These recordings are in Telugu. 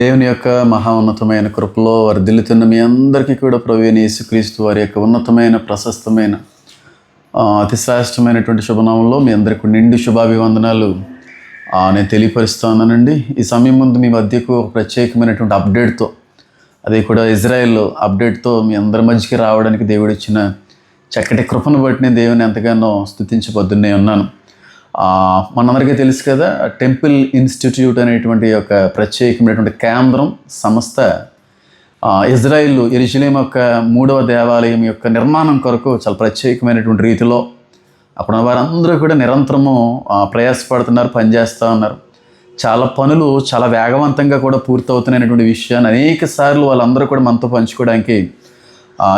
దేవుని యొక్క మహా ఉన్నతమైన కృపలో వర్ధిల్లుతున్న మీ అందరికీ కూడా ప్రవీణ యేసుక్రీస్తు వారి యొక్క ఉన్నతమైన ప్రశస్తమైన ఆ, అతి శ్రేష్టమైనటువంటి శుభనామంలో మీ అందరికీ నిండు శుభాభివందనాలు. నేను తెలియపరుస్తున్నానండి ఈ సమయం ముందు మీ మధ్యకు ఒక ప్రత్యేకమైనటువంటి అప్డేట్తో అది కూడా ఇజ్రాయెల్ అప్డేట్తో మీ అందరి మధ్యకి రావడానికి దేవుడు ఇచ్చిన చక్కటి కృపను బట్టి నేను దేవుని ఎంతగానో స్థుతించబద్దునే ఉన్నాను. మనందరికీ తెలుసు కదా టెంపుల్ ఇన్స్టిట్యూట్ అనేటువంటి ఒక ప్రత్యేకమైనటువంటి కేంద్రం సంస్థ ఇజ్రాయిల్ ఎరుషలేం యొక్క మూడవ దేవాలయం యొక్క నిర్మాణం కొరకు చాలా ప్రత్యేకమైనటువంటి రీతిలో అక్కడ వారందరూ కూడా నిరంతరము ప్రయాసపడుతున్నారు పనిచేస్తూ ఉన్నారు. చాలా పనులు చాలా వేగవంతంగా కూడా పూర్తవుతున్నటువంటి విషయాన్ని అనేక సార్లు వాళ్ళందరూ కూడా మనతో పంచుకోవడానికి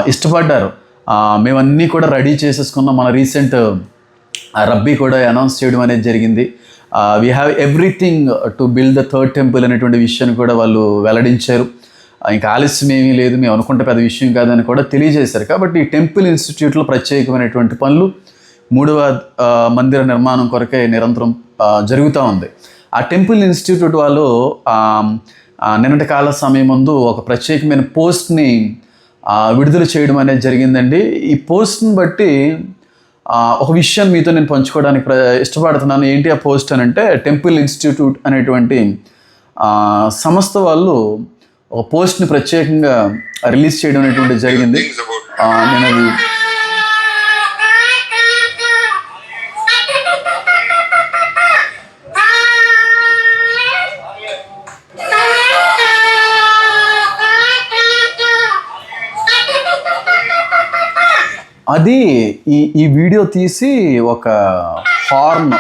ఇష్టపడ్డారు. మేమన్నీ కూడా రెడీ చేసేసుకున్నాం. మన రీసెంట్ రబ్బీ కూడా అనౌన్స్ చేయడం అనేది జరిగింది. We have everything to build the third temple అనేటువంటి విషయాన్ని కూడా వాళ్ళు వెల్లడించారు. ఇంకా ఆలస్యం ఏమీ లేదు మేము అనుకుంటే పెద్ద విషయం కాదని కూడా తెలియజేశారు. కాబట్టి ఈ టెంపుల్ ఇన్స్టిట్యూట్లో ప్రత్యేకమైనటువంటి పనులు మూడవ మందిర నిర్మాణం కొరకే నిరంతరం జరుగుతూ ఉంది. ఆ టెంపుల్ ఇన్స్టిట్యూట్ వాళ్ళు నిన్నటి కాల సమయం ముందు ఒక ప్రత్యేకమైన పోస్ట్ని విడుదల చేయడం అనేది జరిగిందండి. ఈ పోస్ట్ని బట్టి ఒక విషయం మీతో నేను పంచుకోవడానికి ప్ర ఇష్టపడుతున్నాను. ఏంటి ఆ పోస్ట్ అని అంటే టెంపుల్ ఇన్స్టిట్యూట్ అనేటువంటి సంస్థ వాళ్ళు ఒక పోస్ట్ని ప్రత్యేకంగా రిలీజ్ చేయడం అనేటువంటి జరిగింది. నేను అది అది ఈ ఈ వీడియో తీసి ఒక హార్న్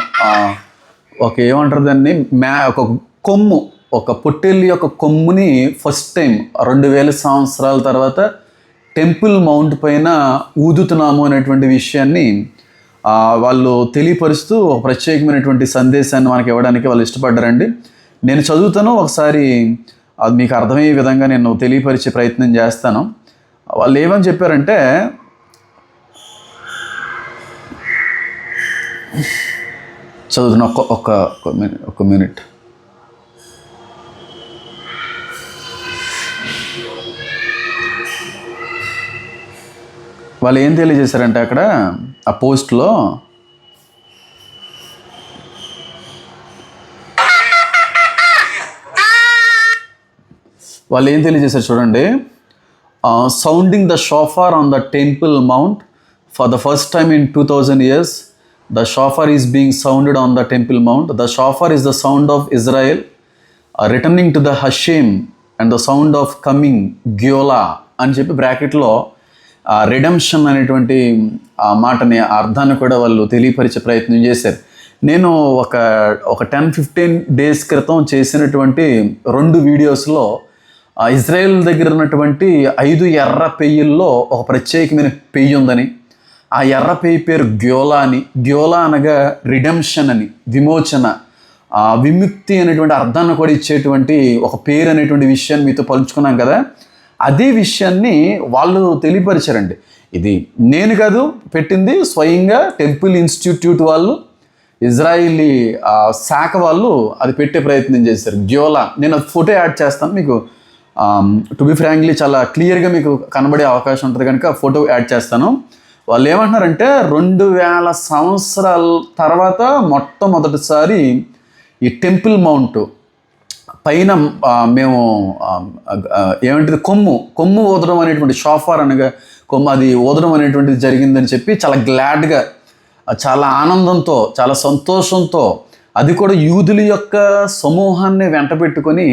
ఒక ఏమంటారు దాన్ని? మ్యా ఒక కొమ్ము ఒక పొట్టేళ్ళ యొక్క కొమ్ముని ఫస్ట్ టైం రెండు వేల సంవత్సరాల తర్వాత టెంపుల్ మౌంట్ పైన ఊదుతున్నాము అనేటువంటి విషయాన్ని వాళ్ళు తెలియపరుస్తూ ఒక ప్రత్యేకమైనటువంటి సందేశాన్ని మనకి ఇవ్వడానికి వాళ్ళు ఇష్టపడ్డారండి. నేను చదువుతాను ఒకసారి అది మీకు అర్థమయ్యే విధంగా నేను తెలియపరిచే ప్రయత్నం చేస్తాను. వాళ్ళు ఏమని చెప్పారంటే చదువుతున్న ఒక్క ఒక్క మినిట్ ఒక మినిట్ వాళ్ళు ఏం తెలియజేశారంటే అక్కడ ఆ పోస్ట్లో వాళ్ళు ఏం తెలియజేశారు చూడండి. Sounding the shofar on the Temple Mount for the first time in two thousand years the shofar is being sounded on the Temple Mount the shofar is the sound of Israel returning to the Hashem and the sound of coming geula అని చెప్పి బ్రాకెట్లో రిడమ్షన్ uh, అనేటువంటి uh, ఆ మాటని అర్థాన్ని కూడా వాళ్ళు తెలియపరిచే ప్రయత్నం చేశారు. నేను ఒక ఒక టెన్ ఫిఫ్టీన్ డేస్ క్రితం చేసినటువంటి రెండు వీడియోస్లో ఇజ్రాయెల్ uh, దగ్గర ఉన్నటువంటి ఐదు ఎర్ర పెయ్యిల్లో ఒక ప్రత్యేకమైన పెయ్యి ఉందని ఆ ఎర్ర పేరు గ్యోలా అని గ్యోలా అనగా రిడెంప్షన్ అని విమోచన. విముక్తి అనేటువంటి అర్థాన్ని కూడా ఇచ్చేటువంటి ఒక పేరు అనేటువంటి విషయాన్ని మీతో పంచుకున్నాం కదా. అదే విషయాన్ని వాళ్ళు తెలియపరిచారండి. ఇది నేను కాదు పెట్టింది స్వయంగా టెంపుల్ ఇన్స్టిట్యూట్ వాళ్ళు ఇజ్రాయిలీ శాఖ వాళ్ళు అది పెట్టే ప్రయత్నం చేశారు. గ్యోలా నేను ఫోటో యాడ్ చేస్తాను మీకు. టు బి ఫ్రాంక్లీ చాలా క్లియర్గా మీకు కనబడే అవకాశం ఉంటుంది కనుక ఫోటో యాడ్ చేస్తాను. వాళ్ళు ఏమంటున్నారంటే రెండు వేల సంవత్సరాల తర్వాత మొట్టమొదటిసారి ఈ టెంపుల్ మౌంట్ పైన మేము ఏమంటే కొమ్ము కొమ్ము ఊదడం అనేటువంటి షాఫార్ అనగా కొమ్ము అది ఊదడం అనేటువంటిది జరిగిందని చెప్పి చాలా గ్లాడ్గా చాలా ఆనందంతో చాలా సంతోషంతో అది కూడా యూదుల యొక్క సమూహాన్ని వెంట పెట్టుకొని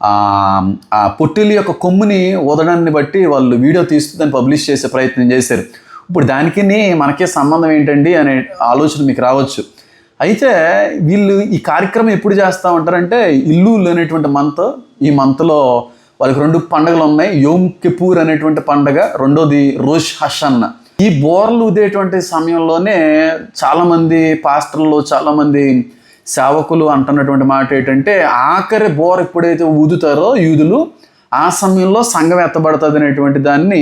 ఆ, ఆ పొట్టిల యొక్క కొమ్ముని ఊదడాన్ని బట్టి వాళ్ళు వీడియో తీస్తూ దాన్ని పబ్లిష్ చేసే ప్రయత్నం చేశారు. ఇప్పుడు దానికి మనకే సంబంధం ఏంటండి అనే ఆలోచన మీకు రావచ్చు. అయితే వీళ్ళు ఈ కార్యక్రమం ఎప్పుడు చేస్తూ ఉంటారంటే ఇల్లు అనేటువంటి మంత్ ఈ మంత్లో వాళ్ళకి రెండు పండుగలు ఉన్నాయి. యోమ్ కిపూర్ అనేటువంటి పండుగ రెండోది రోష్ హషన్న ఈ బోర్లు ఊదేటువంటి సమయంలోనే చాలామంది పాస్టర్లు చాలామంది సేవకులు అంటున్నటువంటి మాట ఏంటంటే ఆఖరి బోర్ ఎప్పుడైతే ఊదుతారో యూదులు ఆ సమయంలో సంఘం ఎత్తబడుతుంది అనేటువంటి దాన్ని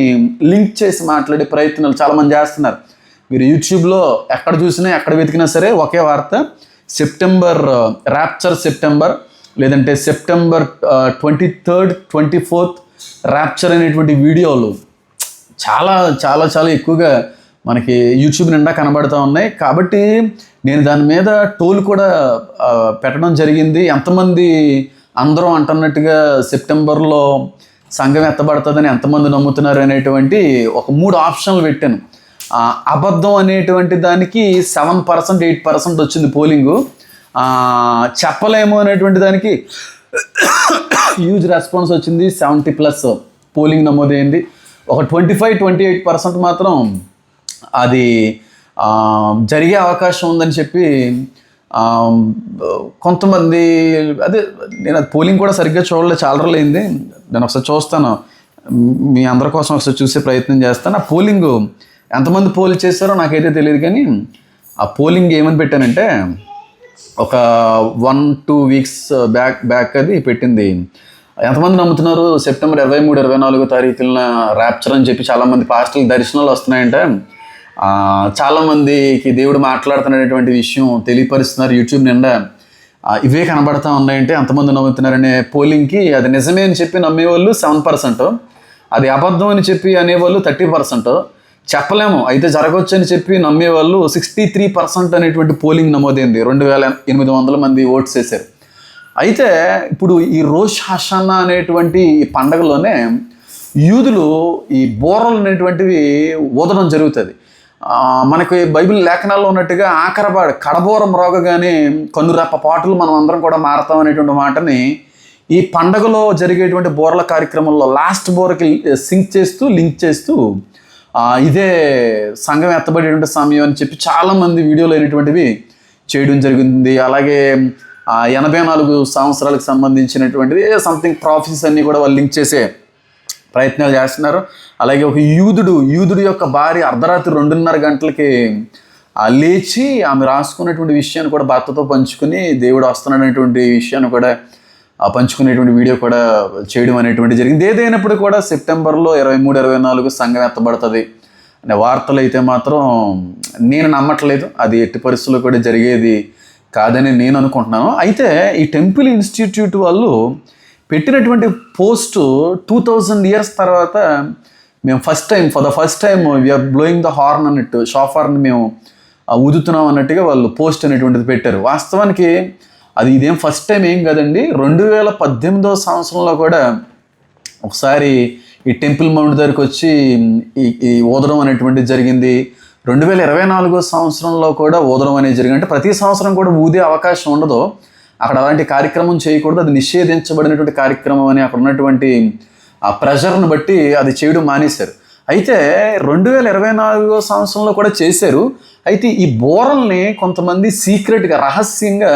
లింక్ చేసి మాట్లాడే ప్రయత్నాలు చాలామంది చేస్తున్నారు. మీరు యూట్యూబ్లో ఎక్కడ చూసినా ఎక్కడ వెతికినా సరే ఒకే వార్త సెప్టెంబర్ ర్యాప్చర్ సెప్టెంబర్ లేదంటే September twenty third twenty fourth rapture అనేటువంటి వీడియోలు చాలా చాలా చాలా ఎక్కువగా మనకి యూట్యూబ్ నిండా కనబడుతూ ఉన్నాయి. కాబట్టి నేను దాని మీద టోల్ కూడా పెట్టడం జరిగింది. ఎంతమంది అందరూ అంటున్నట్టుగా సెప్టెంబర్లో సంఘం ఎత్తబడుతుందని ఎంతమంది నమ్ముతున్నారు అనేటువంటి ఒక మూడు ఆప్షన్లు పెట్టాను. అబద్ధం అనేటువంటి దానికి సెవెన్ పర్సెంట్ ఎయిట్ పర్సెంట్ వచ్చింది పోలింగు. చెప్పలేము అనేటువంటి దానికి హ్యూజ్ రెస్పాన్స్ వచ్చింది. సెవెంటీ ప్లస్ పోలింగ్ నమోదైంది. ఒక twenty five twenty eight percent మాత్రం అది జరిగే అవకాశం ఉందని చెప్పి కొంతమంది అదే నేను అది పోలింగ్ కూడా సరిగ్గా చూడలేదు చాలా రోజులు అయింది నేను ఒకసారి చూస్తాను. మీ అందరి కోసం ఒకసారి చూసే ప్రయత్నం చేస్తాను. ఆ పోలింగ్ ఎంతమంది పోల్ చేశారో నాకైతే తెలియదు కానీ ఆ పోలింగ్ ఏమని పెట్టానంటే ఒక one two weeks back back అది పెట్టింది. ఎంతమంది నమ్ముతున్నారు? సెప్టెంబర్ ఇరవై మూడు ఇరవై నాలుగో తారీఖున ర్యాప్చర్ అని చెప్పి చాలామంది పాస్టల్ దర్శనాలు వస్తున్నాయంటే. చాలామందికి దేవుడు మాట్లాడుతున్నటువంటి విషయం తెలియపరుస్తున్నారు. యూట్యూబ్ నిండా ఇవే కనబడతా ఉన్నాయంటే అంతమంది నమ్ముతున్నారనే పోలింగ్కి అది నిజమే అని చెప్పి నమ్మేవాళ్ళు సెవెన్ పర్సెంట్. అది అబద్ధం అని చెప్పి అనేవాళ్ళు థర్టీ పర్సెంట్. చెప్పలేము అయితే జరగవచ్చు అని చెప్పి నమ్మేవాళ్ళు సిక్స్టీ త్రీ పర్సెంట్ అనేటువంటి పోలింగ్ నమోదైంది. రెండు వేల ఎనిమిది వందల మంది ఓట్స్ వేశారు. అయితే ఇప్పుడు ఈ రోష్ హషానా అనేటువంటి ఈ పండగలోనే యూదులు ఈ బోరలు అనేటువంటివి ఊదడం జరుగుతుంది. మనకి బైబిల్ లేఖనాల్లో ఉన్నట్టుగా ఆఖరబాడు కడబోరం రోగగానే కన్నురెప్ప పాటలు మనం అందరం కూడా మారతాం అనేటువంటి మాటని ఈ పండగలో జరిగేటువంటి బోర్ల కార్యక్రమంలో లాస్ట్ బోర్కి సింక్ చేస్తూ లింక్ చేస్తూ ఇదే సంఘం ఎత్తబడేటువంటి సమయం అని చెప్పి చాలామంది వీడియోలు అయినటువంటివి చేయడం జరిగింది. అలాగే ఎనభై నాలుగు సంవత్సరాలకు సంబంధించినటువంటిది సంథింగ్ ప్రాఫీస్ అన్నీ కూడా వాళ్ళు లింక్ చేసే ప్రయత్నాలు చేస్తున్నారు. అలాగే ఒక యూదుడు యూదుడు యొక్క భార్య అర్ధరాత్రి రెండున్నర గంటలకి ఆ లేచి ఆమె రాసుకున్నటువంటి విషయాన్ని కూడా భర్తతో పంచుకుని దేవుడు వస్తున్నటువంటి విషయాన్ని కూడా పంచుకునేటువంటి వీడియో కూడా చేయడం అనేటువంటి జరిగింది. ఏదైనప్పుడు కూడా సెప్టెంబర్లో ఇరవై మూడు ఇరవై నాలుగు సంఘం ఎత్తబడుతుంది అనే వార్తలు అయితే మాత్రం నేను నమ్మట్లేదు. అది ఎట్టి పరిస్థితుల్లో కూడా జరిగేది కాదని నేను అనుకుంటున్నాను. అయితే ఈ టెంపుల్ ఇన్స్టిట్యూట్ వాళ్ళు పెట్టినటువంటి పోస్ట్ టూ థౌజండ్ ఇయర్స్ తర్వాత మేము first time for the first time we are blowing the horn అన్నట్టు షాఫార్ని మేము ఊదుతున్నాం అన్నట్టుగా వాళ్ళు పోస్ట్ అనేటువంటిది పెట్టారు. వాస్తవానికి అది ఇదేం ఫస్ట్ టైం ఏం కదండి. రెండు వేల పద్దెనిమిదవ సంవత్సరంలో కూడా ఒకసారి ఈ టెంపుల్ మౌంట్ దగ్గరికి వచ్చి ఈ ఈ ఊదడం అనేటువంటిది జరిగింది. రెండు వేల ఇరవై నాలుగో సంవత్సరంలో కూడా ఊదడం అనేది జరిగింది. అంటే ప్రతి సంవత్సరం కూడా ఊదే అవకాశం ఉండదు. అక్కడ అలాంటి కార్యక్రమం చేయకూడదు అది నిషేధించబడినటువంటి కార్యక్రమం అని అక్కడ ఉన్నటువంటి ఆ ప్రెషర్ను బట్టి అది చేయడం మానేశారు. అయితే రెండు వేల ఇరవై నాలుగో సంవత్సరంలో కూడా చేశారు. అయితే ఈ బోరల్ని కొంతమంది సీక్రెట్గా రహస్యంగా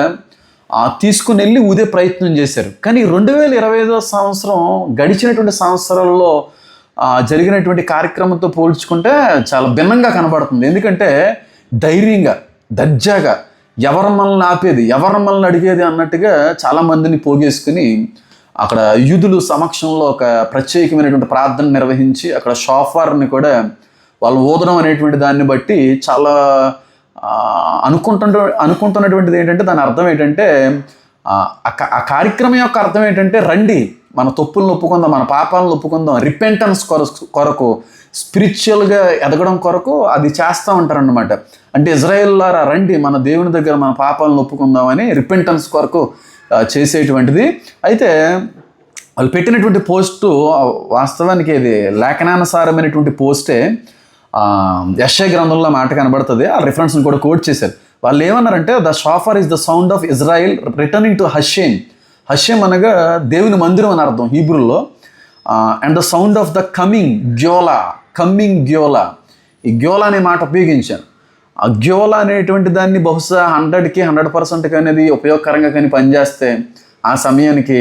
తీసుకుని వెళ్ళి ఊదే ప్రయత్నం చేశారు. కానీ రెండు వేల ఇరవై ఐదో సంవత్సరం గడిచినటువంటి సంవత్సరాల్లో జరిగినటువంటి కార్యక్రమంతో పోల్చుకుంటే చాలా భిన్నంగా కనబడుతుంది. ఎందుకంటే ధైర్యంగా దర్జాగా ఎవరు మనల్ని ఆపేది ఎవరు మనల్ని అడిగేది అన్నట్టుగా చాలా మందిని పోగేసుకుని అక్కడ యూదులు సమక్షంలో ఒక ప్రత్యేకమైనటువంటి ప్రార్థన నిర్వహించి అక్కడ షాఫార్ని కూడా వాళ్ళు ఊదడం అనేటువంటి దాన్ని బట్టి చాలా ఆ, అనుకుంటున్నటువంటిది ఏంటంటే దాని అర్థం ఏంటంటే ఆ కార్యక్రమం యొక్క అర్థం ఏంటంటే రండి. మన తప్పులను ఒప్పుకుందాం మన పాపాలను ఒప్పుకుందాం రిపెంటెన్స్ కొరకు కొరకు స్పిరిచువల్గా ఎదగడం కొరకు అది చేస్తూ ఉంటారన్నమాట. అంటే ఇజ్రాయెల్లారా రండి మన దేవుని దగ్గర మన పాపాలను ఒప్పుకుందామని రిపెంటెన్స్ కొరకు చేసేటువంటిది. అయితే వాళ్ళు పెట్టినటువంటి పోస్టు వాస్తవానికి ఇది లేఖనానుసారమైనటువంటి పోస్టే. యశయ గ్రంథంలో మాట కనబడుతుంది. ఆ రిఫరెన్స్ని కూడా కోట్ చేశారు. వాళ్ళు ఏమన్నారంటే the shofar is the sound of Israel returning to Hashem Hashem అనగా దేవుని మందిరం అని అర్థం హీబ్రూలో. And the sound of the coming geula coming geula ఈ గ్యోలా అనే మాట ఉపయోగించాను ఆ గ్యోలా అనేటువంటి దాన్ని బహుశా హండ్రెడ్కి హండ్రెడ్ పర్సెంట్కి అనేది ఉపయోగకరంగా కానీ పనిచేస్తే ఆ సమయానికి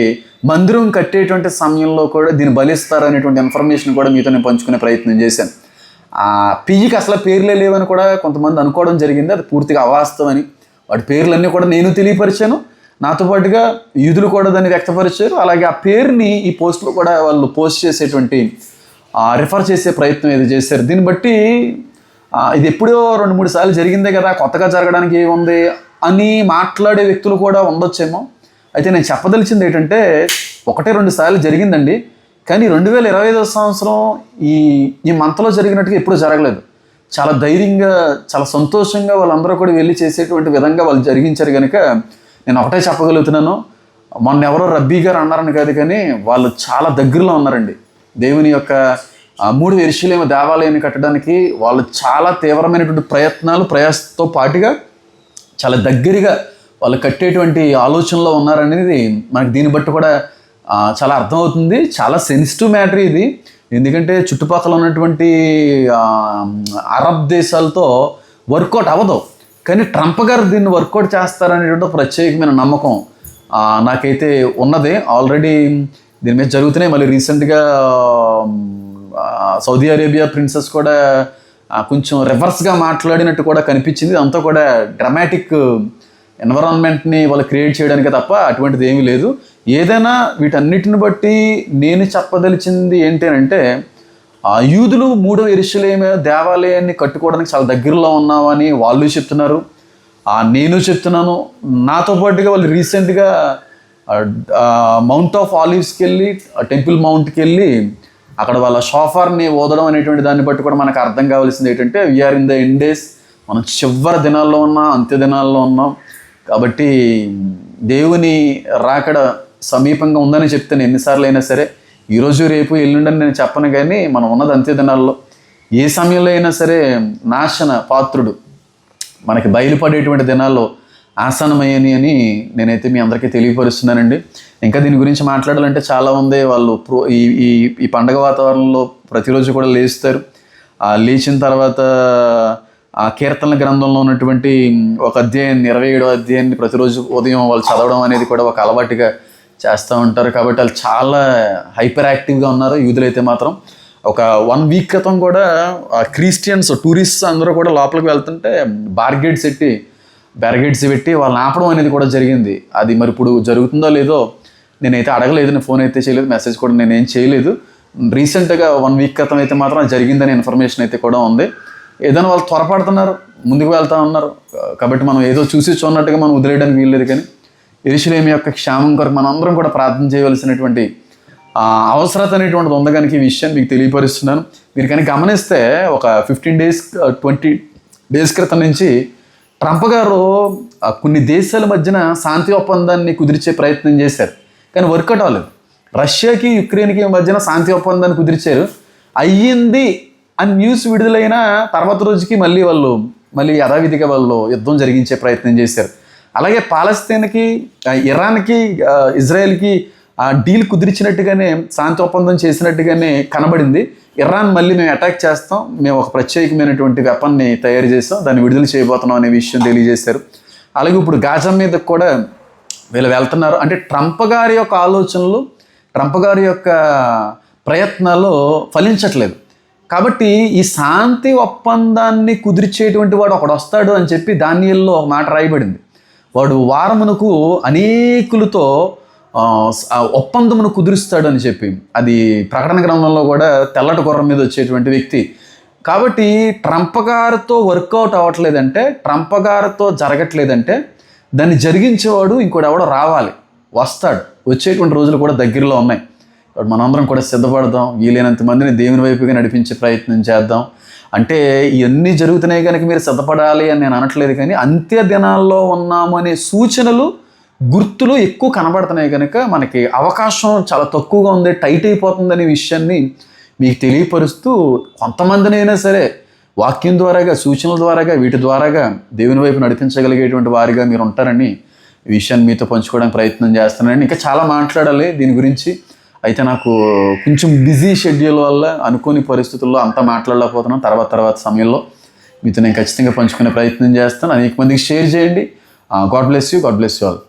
మందిరం కట్టేటువంటి సమయంలో కూడా దీన్ని బలిస్తారు అనేటువంటి ఇన్ఫర్మేషన్ కూడా మీతో నేను పంచుకునే ప్రయత్నం చేశాను. ఆ పియ్యికి అసలు పేర్లే లేవని కూడా కొంతమంది అనుకోవడం జరిగింది. అది పూర్తిగా అవాస్తవని వాటి పేర్లన్నీ కూడా నేను తెలియపరిచాను. నాతో పాటుగా యూదులు కూడా దాన్ని వ్యక్తపరిచారు. అలాగే ఆ పేరుని ఈ పోస్ట్లో కూడా వాళ్ళు పోస్ట్ చేసేటువంటి రిఫర్ చేసే ప్రయత్నం ఏది చేశారు. దీన్ని బట్టి ఇది ఎప్పుడో రెండు మూడు సార్లు జరిగిందే కదా కొత్తగా జరగడానికి ఏముంది అని మాట్లాడే వ్యక్తులు కూడా ఉండొచ్చేమో. అయితే నేను చెప్పదలిచింది ఏంటంటే ఒకటే రెండు సార్లు జరిగిందండి. కానీ రెండు వేల ఇరవై ఐదో సంవత్సరం ఈ ఈ మంత్లో జరిగినట్టుగా ఎప్పుడూ జరగలేదు. చాలా ధైర్యంగా చాలా సంతోషంగా వాళ్ళందరూ కూడా వెళ్ళి చేసేటువంటి విధంగా వాళ్ళు జరిగించారు కనుక నేను ఒకటే చెప్పగలుగుతున్నాను మొన్న ఎవరో రబ్బీ గారు అన్నారని కాదు కానీ వాళ్ళు చాలా దగ్గరలో ఉన్నారండి. దేవుని యొక్క మూడు ఎరుశలేమ దేవాలయాన్ని కట్టడానికి వాళ్ళు చాలా తీవ్రమైనటువంటి ప్రయత్నాలు ప్రయాసతో పాటుగా చాలా దగ్గరగా వాళ్ళు కట్టేటువంటి ఆలోచనలో ఉన్నారనేది మనకి దీన్ని బట్టి కూడా చాలా అర్థమవుతుంది. చాలా సెన్సిటివ్ మ్యాటర్ ఇది. ఎందుకంటే చుట్టుపక్కల ఉన్నటువంటి అరబ్ దేశాలతో వర్కౌట్ అవ్వదు. కానీ ట్రంప్ గారు దీన్ని వర్కౌట్ చేస్తారనేటువంటి ప్రత్యేకమైన నమ్మకం నాకైతే ఉన్నది. ఆల్రెడీ దీని మీద జరుగుతున్నాయి. మళ్ళీ రీసెంట్గా సౌదీ అరేబియా ప్రిన్సెస్ కూడా కొంచెం రివర్స్గా మాట్లాడినట్టు కూడా కనిపించింది. అంతా కూడా డ్రమాటిక్ ఎన్విరాన్మెంట్ని వాళ్ళు క్రియేట్ చేయడానికి తప్ప అటువంటిది ఏమీ లేదు. ఏదైనా వీటన్నిటిని బట్టి నేను చెప్పదలిచింది ఏంటి అని అంటే ఆ యూదులు మూడో ఎరుసలేమే దేవాలయాన్ని కట్టుకోవడానికి చాలా దగ్గరలో ఉన్నామని వాళ్ళు చెప్తున్నారు. ఆ నేను చెప్తున్నాను. నాతో పాటుగా వాళ్ళు రీసెంట్గా మౌంట్ ఆఫ్ ఆలివ్స్కి వెళ్ళి టెంపుల్ మౌంట్కి వెళ్ళి అక్కడ వాళ్ళ షోఫార్ని ఓదడం అనేటువంటి దాన్ని బట్టి కూడా మనకు అర్థం కావాల్సింది ఏంటంటే we are in the end days మనం చివరి దినాల్లో ఉన్నాం అంత్య దినాల్లో ఉన్నాం. కాబట్టి దేవుని రాకడ సమీపంగా ఉందని చెప్తాను ఎన్నిసార్లు అయినా సరే ఈరోజు రేపు ఎల్లుండని నేను చెప్పను కానీ మనం ఉన్నది అంత్య దినాల్లో. ఏ సమయంలో అయినా సరే నాశన పాత్రుడు. మనకి బయలుపడేటువంటి దినాల్లో ఆసనమయ్యని అని నేనైతే మీ అందరికీ తెలియపరుస్తున్నానండి. ఇంకా దీని గురించి మాట్లాడాలంటే చాలా ఉంది వాళ్ళు ప్రో ఈ ఈ ఈ పండగ వాతావరణంలో ప్రతిరోజు కూడా లేస్తారు. ఆ లేచిన తర్వాత ఆ కీర్తనల గ్రంథంలో ఉన్నటువంటి ఒక అధ్యాయాన్ని ఇరవై ఏడో అధ్యాయాన్ని ప్రతిరోజు ఉదయం వాళ్ళు చదవడం అనేది కూడా ఒక అలవాటుగా చేస్తూ ఉంటారు కాబట్టి వాళ్ళు చాలా హైపర్ యాక్టివ్గా ఉన్నారు. యూదులైతే మాత్రం ఒక వన్ వీక్ క్రితం కూడా క్రిస్టియన్స్ టూరిస్ట్స్ అందరూ కూడా లోపలికి వెళ్తుంటే బార్గేట్స్ పెట్టి బ్యారిగేట్స్ పెట్టి వాళ్ళని ఆపడం అనేది కూడా జరిగింది. అది మరి ఇప్పుడు జరుగుతుందో లేదో నేనైతే అడగలేదు నేను ఫోన్ అయితే చేయలేదు మెసేజ్ కూడా నేను ఏం చేయలేదు. రీసెంట్గా వన్ వీక్ క్రితం అయితే మాత్రం జరిగిందనే ఇన్ఫర్మేషన్ అయితే కూడా ఉంది. ఏదైనా వాళ్ళు త్వరపడుతున్నారు ముందుకు వెళ్తా ఉన్నారు. కాబట్టి మనం ఏదో చూసి చూడనట్టుగా మనం వదిలేయడానికి వీల్లేదు కానీ ఎరుషులేమి యొక్క క్షేమం కొరకు మనందరం కూడా ప్రార్థన చేయవలసినటువంటి అవసరత అనేటువంటిది ఉంది కనుక ఈ విషయాన్ని మీకు తెలియపరుస్తున్నాను. మీరు కనుక గమనిస్తే ఒక ఫిఫ్టీన్ డేస్ ట్వంటీ డేస్ క్రితం నుంచి ట్రంప్ గారు కొన్ని దేశాల మధ్యన శాంతి ఒప్పందాన్ని కుదిర్చే ప్రయత్నం చేశారు. కానీ వర్కౌట్ అవ్వలేదు. రష్యాకి యుక్రెయిన్కి మధ్యన శాంతి ఒప్పందాన్ని కుదిర్చారు. అయ్యింది అని న్యూస్ విడుదలైన తర్వాత రోజుకి మళ్ళీ వాళ్ళు మళ్ళీ యథావిధిగా వాళ్ళు యుద్ధం జరిగించే ప్రయత్నం చేశారు. అలాగే పాలస్తీన్కి ఇరాన్కి ఇజ్రాయెల్కి డీల్ కుదిర్చినట్టుగానే శాంతి ఒప్పందం చేసినట్టుగానే కనబడింది. ఇరాన్ మళ్ళీ మేము అటాక్ చేస్తాం. మేము ఒక ప్రత్యేకమైనటువంటి వెపన్ని తయారు చేస్తాం. దాన్ని విడుదల చేయబోతున్నాం అనే విషయం తెలియజేశారు. అలాగే ఇప్పుడు గాజా మీద కూడా వీళ్ళు వెళ్తున్నారు. అంటే ట్రంప్ గారి యొక్క ఆలోచనలు ట్రంప్ గారి యొక్క ప్రయత్నాలు ఫలించట్లేదు. కాబట్టి ఈ శాంతి ఒప్పందాన్ని కుదిర్చేటువంటి వాడు ఒకడు వస్తాడు అని చెప్పి దానిలో ఒక మాట రాయబడింది. వాడు వారమునకు అనేకులతో ఒప్పందమును కుదురుస్తాడు అని చెప్పి. అది ప్రకటన గ్రంథంలో కూడా తెల్లటి గుర్రం మీద వచ్చేటువంటి వ్యక్తి. కాబట్టి ట్రంప్ గారితో వర్కౌట్ అవ్వట్లేదంటే ట్రంప్ గారితో జరగట్లేదంటే దాన్ని జరిగించేవాడు ఇంకోటి ఎవడో రావాలి. వస్తాడు. వచ్చేటువంటి రోజులు కూడా దగ్గరలో ఉన్నాయి. మనందరం కూడా సిద్ధపడదాం. వీలైనంత మందిని దేవుని వైపుగా నడిపించే ప్రయత్నం చేద్దాం. అంటే ఇవన్నీ జరుగుతున్నాయి కనుక మీరు సిద్ధపడాలి అని నేను అనట్లేదు కానీ అంత్య దినాల్లో ఉన్నాము అనే సూచనలు గుర్తులు ఎక్కువ కనబడుతున్నాయి కనుక మనకి అవకాశం చాలా తక్కువగా ఉంది టైట్ అయిపోతుంది అనే విషయాన్ని మీకు తెలియపరుస్తూ కొంతమందినైనా సరే వాక్యం ద్వారాగా సూచనల ద్వారాగా వీటి ద్వారాగా దేవుని వైపు నడిపించగలిగేటువంటి వారిగా మీరు ఉంటారని ఈ విషయాన్ని మీతో పంచుకోవడానికి ప్రయత్నం చేస్తున్నాను. ఇంకా చాలా మాట్లాడాలి దీని గురించి. అయితే నాకు కొంచెం బిజీ షెడ్యూల్ వల్ల అనుకోని పరిస్థితుల్లో అంతా మాట్లాడలేకపోతున్నాను. తర్వాత తర్వాత సమయంలో మీతో నేను ఖచ్చితంగా పంచుకునే ప్రయత్నం చేస్తాను. అనేక మందికి షేర్ చేయండి. God bless you God bless you all.